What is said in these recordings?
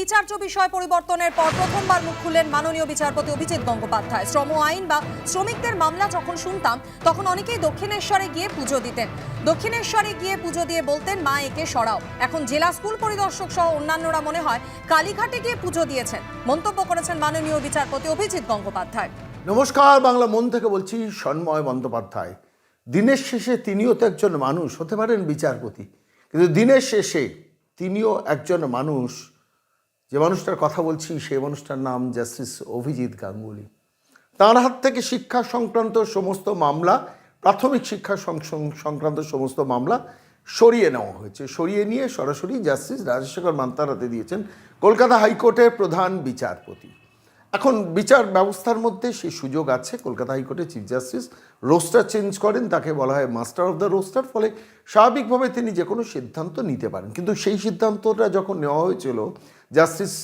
বিচার্য বিষয় পরিবর্তনের পর প্রথমবার মুখ খুললেন মাননীয় বিচারপতি অভিজিৎ গঙ্গোপাধ্যায়। শ্রম আইন বা শ্রমিকদের মামলা যখন শুনতাম, তখন অনেকেই দক্ষিণেশ্বরে গিয়ে পুজো দিতেন। দক্ষিণেশ্বরে গিয়ে পুজো দিয়ে বলতেন, মা, একে সরাও। এখন জেলা স্কুল পরিদর্শক সহ অন্যান্যরা মনে হয় কালীঘাটে গিয়ে পুজো দিয়েছেন। মন্তব্য করেছেন মাননীয় বিচারপতি অভিজিৎ গঙ্গোপাধ্যায়। নমস্কার, বাংলা মন থেকে বলছি সন্ময় বন্দ্যোপাধ্যায়। দিনের শেষে তিনিও তো একজন মানুষ, হতে পারেন বিচারপতি। কিন্তু দিনের শেষে তিনিও একজন মানুষ যে মানুষটার কথা বলছি, সেই মানুষটার নাম জাস্টিস অভিজিৎ গাঙ্গুলি। তাঁর হাত থেকে শিক্ষা সংক্রান্ত সমস্ত মামলা, প্রাথমিক শিক্ষা সংক্রান্ত সমস্ত মামলা সরিয়ে নেওয়া হয়েছে। সরিয়ে নিয়ে সরাসরি জাস্টিস রাজশেখর মান্তার হাতে দিয়েছেন কলকাতা হাইকোর্টের প্রধান বিচারপতি। এখন বিচার ব্যবস্থার মধ্যে সেই সুযোগ আছে। কলকাতা হাইকোর্টে চিফ জাস্টিস রোস্টার চেঞ্জ করেন, তাকে বলা হয় মাস্টার অফ দ্য রোস্টার ফলে স্বাভাবিকভাবে তিনি যে কোনো সিদ্ধান্ত নিতে পারেন। কিন্তু সেই সিদ্ধান্তটা যখন নেওয়া হয়েছিল জাস্টিস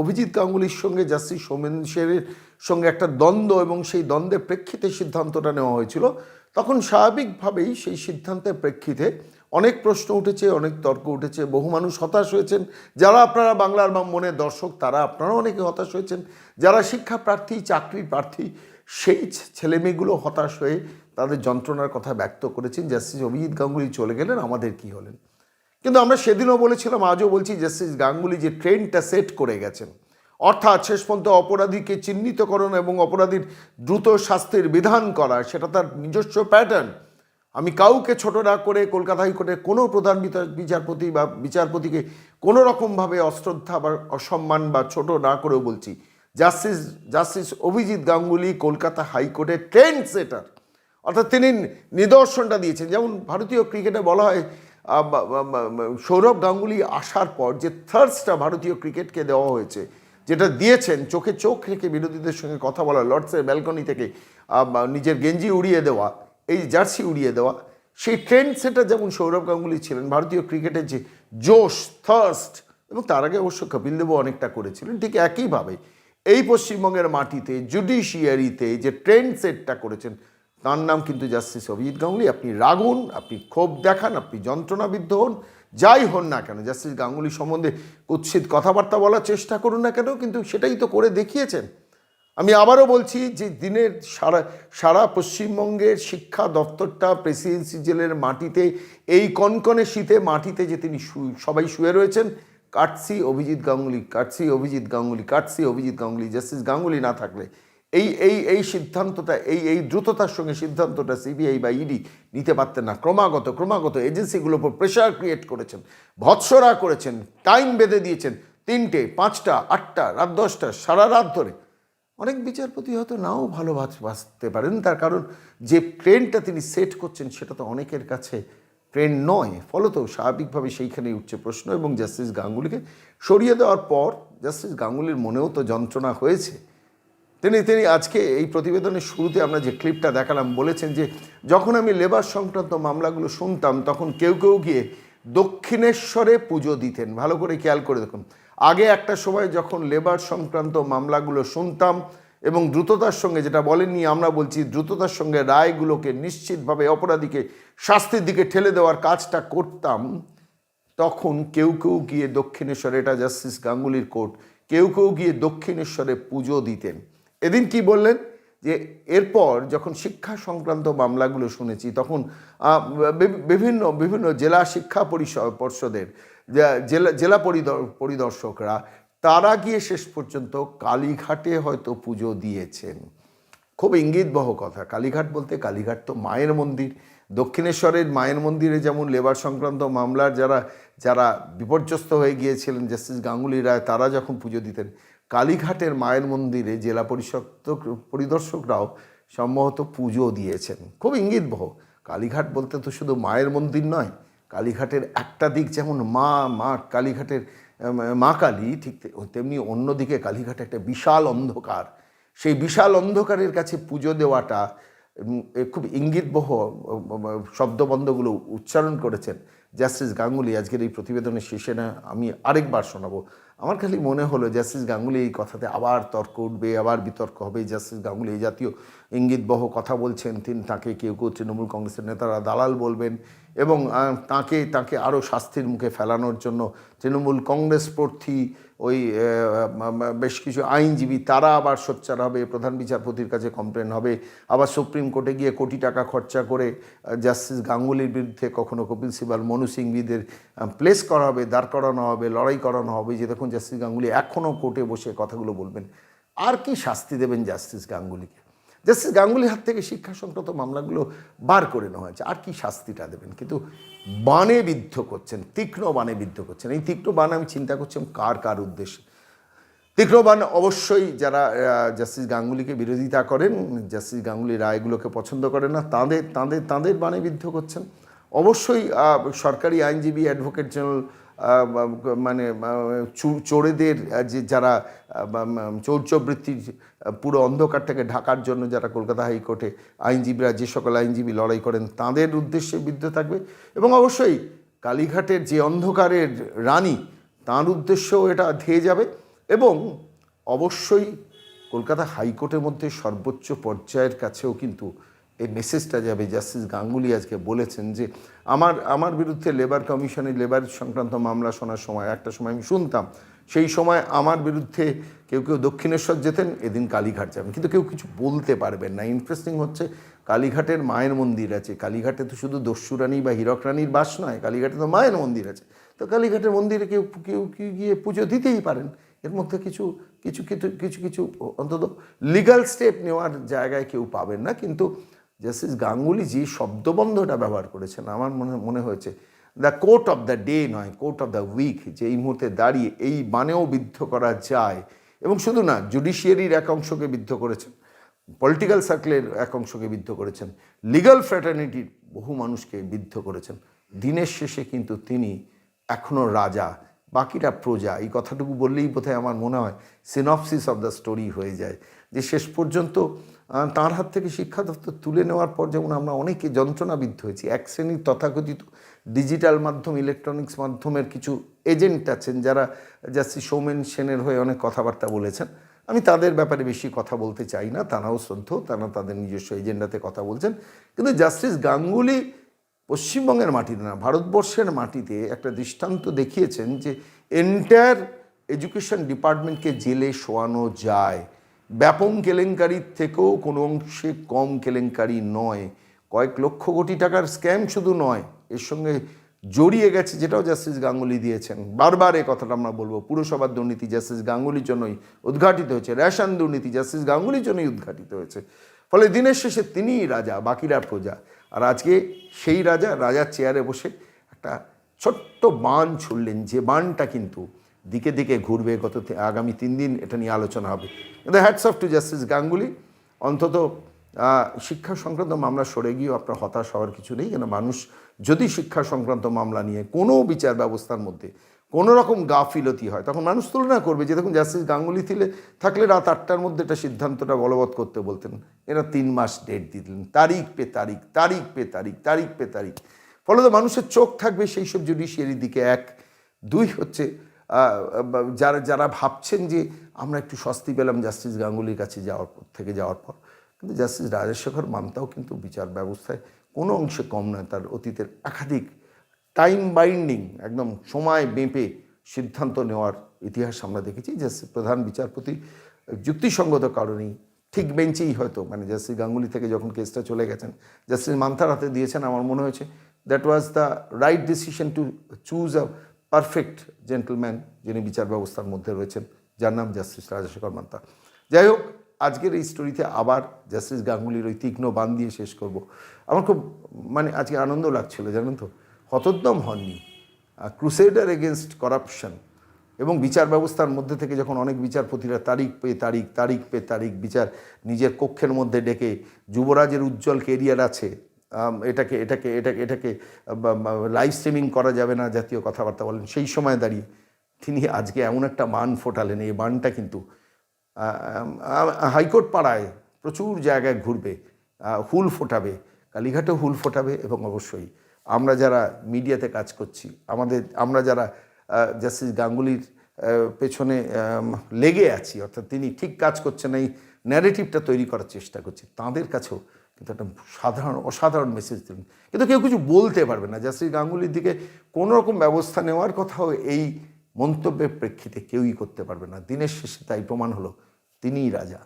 অভিজিৎ গাঙ্গুলির সঙ্গে জাস্টিস সোমেন সেরের সঙ্গে একটা দ্বন্দ্ব এবং সেই দ্বন্দ্বের প্রেক্ষিতে সিদ্ধান্তটা নেওয়া হয়েছিল, তখন স্বাভাবিকভাবেই সেই সিদ্ধান্তের প্রেক্ষিতে অনেক প্রশ্ন উঠেছে, অনেক তর্ক উঠেছে, বহু মানুষ হতাশ হয়েছেন। যারা আপনারা বাংলার বা মনের দর্শক, তারা আপনারা অনেকে হতাশ হয়েছেন। যারা শিক্ষা প্রার্থী, চাকরি প্রার্থী, সেই ছেলেমেয়েগুলো হতাশ হয়ে তাদের যন্ত্রণার কথা ব্যক্ত করেছেন, জাস্টিস অভিজিৎ গাঙ্গুলি চলে গেলেন, আমাদের কি হলেন? কিন্তু আমরা সেদিনও বলেছিলাম, আজও বলছি, জাস্টিস গাঙ্গুলি যে ট্রেনটা সেট করে গেছেন, অর্থাৎ শেষ পর্যন্ত অপরাধীকে চিহ্নিতকরণ এবং অপরাধীর দ্রুত শাস্তির বিধান করা, সেটা তার নিজস্ব প্যাটার্ন আমি কাউকে ছোট না করে কলকাতা হাইকোর্টের কোনো প্রধান বিচার- বিচারপতি বা বিচারপতিকে কোনো রকমভাবে অশ্রদ্ধা বা অসম্মান বা ছোট না করেও বলছি। জাস্টিস জাস্টিস অভিজিৎ গাঙ্গুলি কলকাতা হাইকোর্টের ট্রেন্ড সেটার। অর্থাৎ তিনি নিদর্শনটা দিয়েছেন। যেমন ভারতীয় ক্রিকেটে বলা হয় সৌরভ গাঙ্গুলি আসার পর যে থার্সটা ভারতীয় ক্রিকেটকে দেওয়া হয়েছে, যেটা দিয়েছেন, চোখে চোখ রেখে বিরোধীদের সঙ্গে কথা বলা, লর্ডসের ব্যালকনি থেকে নিজের গেঞ্জি উড়িয়ে দেওয়া এই জার্সি উড়িয়ে দেওয়া, সেই ট্রেন্ড সেটা যেমন সৌরভ গাঙ্গুলি ছিলেন, ভারতীয় ক্রিকেটের যে জোশ থার্স্ট এবং তার আগে অবশ্য কপিল দেবও অনেকটা করেছিলেন, ঠিক একইভাবে এই পশ্চিমবঙ্গের মাটিতে জুডিশিয়ারিতে যে ট্রেন্ড সেটটা করেছেন, তার নাম কিন্তু জাস্টিস অভিজিৎ গাঙ্গুলি। আপনি রাগুন, আপনি ক্ষোভ দেখান, আপনি যন্ত্রণাবিদ্ধ হন, যাই হন না কেন জাস্টিস গাঙ্গুলি সম্বন্ধে কুৎসিত কথাবার্তা বলার চেষ্টা করুন না কেন, কিন্তু সেটাই তো করে দেখিয়েছেন। আমি আবারও বলছি যে দিনের সারা সারা পশ্চিমবঙ্গের শিক্ষা দপ্তরটা প্রেসিডেন্সি জেলের মাটিতে, এই কনকনে শীতে মাটিতে যে তিনি সবাই শুয়ে রয়েছেন courtesy Abhijit Ganguly courtesy Abhijit Ganguly courtesy Abhijit Ganguly, justice Ganguly না থাকলে। এই এই এই সিদ্ধান্তটা, এই এই দ্রুততার সঙ্গে সিদ্ধান্তটা সিবিআই বা ইডি নিতে পারতেন না। ক্রমাগত ক্রমাগত এজেন্সিগুলোর উপর প্রেশার ক্রিয়েট করেছেন, ভৎসরা করেছেন টাইম বেঁধে দিয়েছেন। তিনটে, পাঁচটা, আটটা, রাত দশটা, সারা রাত ধরে অনেক বিচারপতি হয়তো নাও ভালো বাঁচ- বাঁচতে পারেন। তার কারণ যে ট্রেনটা তিনি সেট করছেন সেটা তো অনেকের কাছে ট্রেন নয়। ফলত স্বাভাবিকভাবে সেইখানেই উঠছে প্রশ্ন এবং জাস্টিস গাঙ্গুলিকে সরিয়ে দেওয়ার পর জাস্টিস গাঙ্গুলির মনেও তো যন্ত্রণা হয়েছে। তিনি তিনি আজকে এই প্রতিবেদনের শুরুতে আমরা যে ক্লিপটা দেখালাম বলেছেন যে যখন আমি লেবার সংক্রান্ত মামলাগুলো শুনতাম তখন কেউ কেউ গিয়ে দক্ষিণেশ্বরে পুজো দিতেন। ভালো করে খেয়াল করে দেখুন। আগে একটা সময় যখন লেবার সংক্রান্ত মামলাগুলো শুনতাম এবং দ্রুততার সঙ্গে যেটা বলেননি, আমরা বলছি দ্রুততার সঙ্গে রায়গুলোকে নিশ্চিতভাবে অপরাধীকে শাস্তির দিকে ঠেলে দেওয়ার কাজটা করতাম, তখন কেউ কেউ গিয়ে দক্ষিণেশ্বরে এটা জাস্টিস গাঙ্গুলির কোর্ট, কেউ কেউ গিয়ে দক্ষিণেশ্বরে পুজো দিতেন। এদিন কি বললেন? যে এরপর যখন শিক্ষা সংক্রান্ত মামলাগুলো শুনেছি, তখন বিভিন্ন বিভিন্ন জেলা শিক্ষা পরিষদ, পর্ষদের জেলা জেলা পরিদর- পরিদর্শকরা, তারা গিয়ে শেষ পর্যন্ত কালীঘাটে হয়তো পুজো দিয়েছেন। খুব ইঙ্গিতবহ কথা। কালীঘাট বলতে কালীঘাট তো মায়ের মন্দির। দক্ষিণেশ্বরের মায়ের মন্দিরে যেমন লেবার সংক্রান্ত মামলার যারা যারা বিপর্যস্ত হয়ে গিয়েছিলেন জাস্টিস গাঙ্গুলি রায় তারা যখন পুজো দিতেন, কালীঘাটের মায়ের মন্দিরে জেলা পরিষদ পরিদর্শকরাও সম্ভবত পুজো দিয়েছেন। খুব ইঙ্গিতবহ কালীঘাট বলতে তো শুধু মায়ের মন্দির নয়, কালীঘাটের একটা দিক যেমন মা মা, কালীঘাটের মা কালী, ঠিক তেমনি অন্যদিকে কালীঘাটে একটা বিশাল অন্ধকার। সেই বিশাল অন্ধকারের কাছে পুজো দেওয়াটা খুব ইঙ্গিতবহ শব্দবন্ধগুলো উচ্চারণ করেছেন। জাস্টিস গাঙ্গুলি আজকের এই প্রতিবেদনের শেষে না আমি আরেকবার শোনাবো। আমার খালি মনে হলো জাস্টিস গাঙ্গুলি এই কথাতে আবার তর্ক উঠবে, আবার বিতর্ক হবে। জাস্টিস গাঙ্গুলি এই জাতীয় ইঙ্গিতবহ কথা বলছেন, তিনি তাকে কেউ কেউ তৃণমূল কংগ্রেসের নেতারা দালাল বলবেন এবং তাকে তাকে আরও শাস্তির মুখে ফেলানোর জন্য তৃণমূল কংগ্রেস প্রার্থী ওই বেশ কিছু আইনজীবী, তারা আবার সোচ্চার হবে, প্রধান বিচারপতির কাছে কমপ্লেন হবে। আবার সুপ্রিম কোর্টে গিয়ে কোটি টাকা খরচা করে জাস্টিস গাঙ্গুলির বিরুদ্ধে কখনো কপিল সিবাল, মনু সিংবিদের প্লেস করা হবে দাঁড় করানো হবে, লড়াই করানো হবে। যে দেখুন জাস্টিস গাঙ্গুলি এখনও কোর্টে বসে কথাগুলো বলবেন। আর কি শাস্তি দেবেন জাস্টিস গাঙ্গুলিকে? জাস্টিস গাঙ্গুলির হাত থেকে শিক্ষা সংক্রান্ত মামলাগুলো বার করে নেওয়া হয়েছে। আর কি শাস্তিটা দেবেন? কিন্তু বানে বিদ্ধ করছেন, তীক্ষ্ণ বানে বিদ্ধ করছেন। এই তীক্ষ্ণ বান আমি চিন্তা করছিলাম কার কার উদ্দেশ্যে? তীক্ষ্ণবান অবশ্যই যারা জাস্টিস গাঙ্গুলিকে বিরোধিতা করেন, জাস্টিস গাঙ্গুলি রায়গুলোকে পছন্দ করেন না, তাদের তাদের তাদের বানে বিদ্ধ করছেন। অবশ্যই সরকারি আইনজীবী অ্যাডভোকেট জেনারেল মানে চোরেদের যে যারা চৌর্যবৃত্তির পুরো অন্ধকারটাকে ঢাকার জন্য যারা কলকাতা হাইকোর্টে আইনজীবীরা, যে সকল আইনজীবী লড়াই করেন, তাদের উদ্দেশ্যে বিদ্ধ থাকবে। এবং অবশ্যই কালীঘাটের যে অন্ধকারের রানী, তার উদ্দেশ্যেও এটা ধেয়ে যাবে। এবং অবশ্যই কলকাতা হাইকোর্টের মধ্যে সর্বোচ্চ পর্যায়ের কাছেও কিন্তু এই মেসেজটা যাবে জাস্টিস গাঙ্গুলি আজকে বলেছেন যে, আমার আমার বিরুদ্ধে লেবার কমিশনে লেবার সংক্রান্ত মামলা শোনার সময়, একটা সময় আমি শুনতাম, সেই সময় আমার বিরুদ্ধে কেউ কেউ দক্ষিণেশ্বর যেতেন, এদিন কালীঘাট যাবেন। কিন্তু কেউ কিছু বলতে পারবেন না। ইন্টারেস্টিং হচ্ছে, কালীঘাটের মায়ের মন্দির আছে। কালীঘাটে তো শুধু দস্যুরানী বা হীরক রানীর বাস নয়, কালীঘাটে তো মায়ের মন্দির আছে। তো কালীঘাটের মন্দিরে কেউ কেউ কেউ গিয়ে পুজো দিতেই পারেন। এর মধ্যে কিছু কিছু কিছু কিছু কিছু অন্তত লিগাল স্টেপ নেওয়ার জায়গায় কেউ পাবেন না। কিন্তু জাস্টিস গাঙ্গুলি যে শব্দবন্ধটা ব্যবহার করেছেন, আমার মনে মনে হয়েছে, the court of the day নয় কোর্ট অফ দ্য উইক যে এই মুহূর্তে দাঁড়িয়ে এই বানেও বিদ্ধ করা যায়। এবং শুধু না, জুডিশিয়ারির এক অংশকে বিদ্ধ করেছেন, পলিটিক্যাল সার্কেলের এক অংশকে বিদ্ধ করেছেন, লিগাল ফ্র্যাটার্নিটির বহু মানুষকে বিদ্ধ করেছেন। দিনের শেষে কিন্তু তিনি এখনও রাজা, বাকিটা প্রজা। এই কথাটুকু বললেই বোধহয় আমার মনে হয় সিনপসিস অফ দ্য স্টোরি হয়ে যায়। যে শেষ পর্যন্ত তার হাত থেকে শিক্ষা দপ্তর তুলে নেওয়ার পর যেমন আমরা অনেকে যন্ত্রণাবিদ্ধ হয়েছি, এক শ্রেণির তথাকথিত ডিজিটাল মাধ্যম ইলেকট্রনিক্স মাধ্যমের কিছু এজেন্ট আছেন যারা জাস্টিস সৌমেন সেনের হয়ে অনেক কথাবার্তা বলেছেন। আমি তাদের ব্যাপারে বেশি কথা বলতে চাই না, তারাও শ্রদ্ধ তারা তাদের নিজস্ব এজেন্ডাতে কথা বলছেন। কিন্তু জাস্টিস গাঙ্গুলি পশ্চিমবঙ্গের মাটিতে না, ভারতবর্ষের মাটিতে একটা দৃষ্টান্ত দেখিয়েছেন যে এন্টায়ার এডুকেশন ডিপার্টমেন্টকে জেলে শোয়ানো যায়। ব্যাপক কেলেঙ্কারির থেকেও কোনো অংশে কম কেলেঙ্কারি নয়। কয়েক লক্ষ কোটি টাকার স্ক্যাম শুধু নয়, এর সঙ্গে জড়িয়ে গেছে যেটাও জাস্টিস গাঙ্গুলি দিয়েছেন। বারবার এই কথাটা আমরা বলব, পুরসভার দুর্নীতি জাস্টিস গাঙ্গুলির জন্যই উদ্ঘাটিত হয়েছে, রেশন দুর্নীতি জাস্টিস গাঙ্গুলির জন্যই উদ্ঘাটিত হয়েছে। ফলে দিনের শেষে তিনিই রাজা, বাকিরা প্রজা। আর আজকে সেই রাজা, রাজার চেয়ারে বসে একটা ছোট্ট বান ছুড়লেন, যে বানটা কিন্তু দিকে দিকে ঘুরবে, গত আগামী তিন দিন এটা নিয়ে আলোচনা হবে। কিন্তু hats off to justice Ganguly, অন্তত শিক্ষা সংক্রান্ত মামলা সরে গিয়েও আপনার হতাশ হওয়ার কিছু নেই। কেন, মানুষ যদি শিক্ষা সংক্রান্ত মামলা নিয়ে কোনো বিচার ব্যবস্থার মধ্যে কোনো রকম গাফিলতি হয়, তখন মানুষ তুলনা করবে যে, দেখুন জাস্টিস গাঙ্গুলি থিলে, থাকলে রাত আটটার মধ্যে এটা সিদ্ধান্তটা বলবৎ করতে বলতেন। এরা তিন মাস ডেট দিলেন তারিখ পে তারিখ তারিখ পে তারিখ তারিখ পে তারিখ। ফলত মানুষের চোখ থাকবে সেই সব জুডিশিয়ারির দিকে এক, দুই হচ্ছে যারা যারা ভাবছেন যে আমরা একটু স্বস্তি পেলাম জাস্টিস গাঙ্গুলির কাছে যাওয়ার পর, থেকে যাওয়ার পর, কিন্তু জাস্টিস রাজশেখর মান্তাও কিন্তু বিচার ব্যবস্থায় কোনো অংশে কম নয়, তার অতীতের একাধিক টাইম বাইন্ডিং একদম সময় বেঁপে সিদ্ধান্ত নেওয়ার ইতিহাস আমরা দেখেছি যে প্রধান বিচারপতি যুক্তিসঙ্গত কারণেই ঠিক বেঞ্চেই হয়তো মানে জাস্টিস গাঙ্গুলি থেকে যখন কেসটা চলে গেছেন, জাস্টিস মান্থার হাতে দিয়েছেন, আমার মনে হয়েছে that was the right decision to choose a perfect gentleman যিনি বিচার ব্যবস্থার মধ্যে রয়েছেন, যার নাম জাস্টিস রাজশেখর মান্তা। যাই হোক, আজকের এই স্টোরিতে আবার জাস্টিস গাঙ্গুলির ওই তীক্ষ্ণ বান দিয়ে শেষ করব। আমার খুব মানে আজকে আনন্দ লাগছিল, জানেন তো? হতোদ্যম হননি। ক্রুসেডার এগেনস্ট করাপশন এবং বিচার ব্যবস্থার মধ্যে থেকে যখন অনেক বিচারপতিরা তারিখ পে তারিখ তারিখ পে তারিখ বিচার নিজের কক্ষের মধ্যে ডেকে, যুবরাজের উজ্জ্বল কেরিয়ার আছে এটাকে এটাকে এটাকে এটাকে লাইভ স্ট্রিমিং করা যাবে না, জাতীয় কথাবার্তা বলেন, সেই সময় দাঁড়িয়ে তিনি আজকে এমন একটা মান ফোটালেন, এই মানটা কিন্তু হাইকোর্ট পাড়ায় প্রচুর জায়গায় ঘুরবে হুল ফোটাবে, কালীঘাটেও হুল ফোটাবে এবং অবশ্যই আমরা যারা মিডিয়াতে কাজ করছি, আমাদের, আমরা যারা জাস্টিস গাঙ্গুলির পেছনে লেগে আছি, অর্থাৎ তিনি ঠিক কাজ করছেন, এই ন্যারেটিভটা তৈরি করার চেষ্টা করছি, তাদের কাছেও কিন্তু একটা সাধারণ, অসাধারণ মেসেজ দিলেন। কিন্তু কেউ কিছু বলতে পারবে না। জাস্টিস গাঙ্গুলির দিকে কোনো রকম ব্যবস্থা নেওয়ার কথাও এই মন্তব্যের প্রেক্ষিতে কেউই করতে পারবে না। দিনের শেষে তাই প্রমাণ হলো, তিনিই রাজা।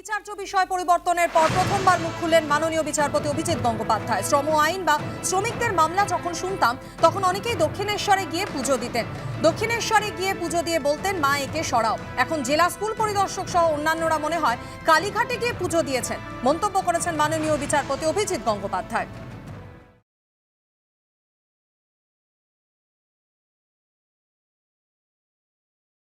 বিচার্য বিষয় পরিবর্তনের পর প্রথমবার মুখ খুললেন মাননীয় বিচারপতি অভিজিৎ গঙ্গোপাধ্যায়। শ্রম আইন বা শ্রমিকদের মামলা যখন শুনতাম, তখন অনেকেই দক্ষিণেশ্বরে গিয়ে পুজো দিতেন। দক্ষিণেশ্বরে গিয়ে পুজো দিয়ে বলতেন, মা, একে সরাও। এখন জেলা স্কুল পরিদর্শক সহ অন্যান্যরা মনে হয় কালীঘাটে গিয়ে পুজো দিয়েছেন। মন্তব্য করেছেন মাননীয় বিচারপতি অভিজিৎ গঙ্গোপাধ্যায়।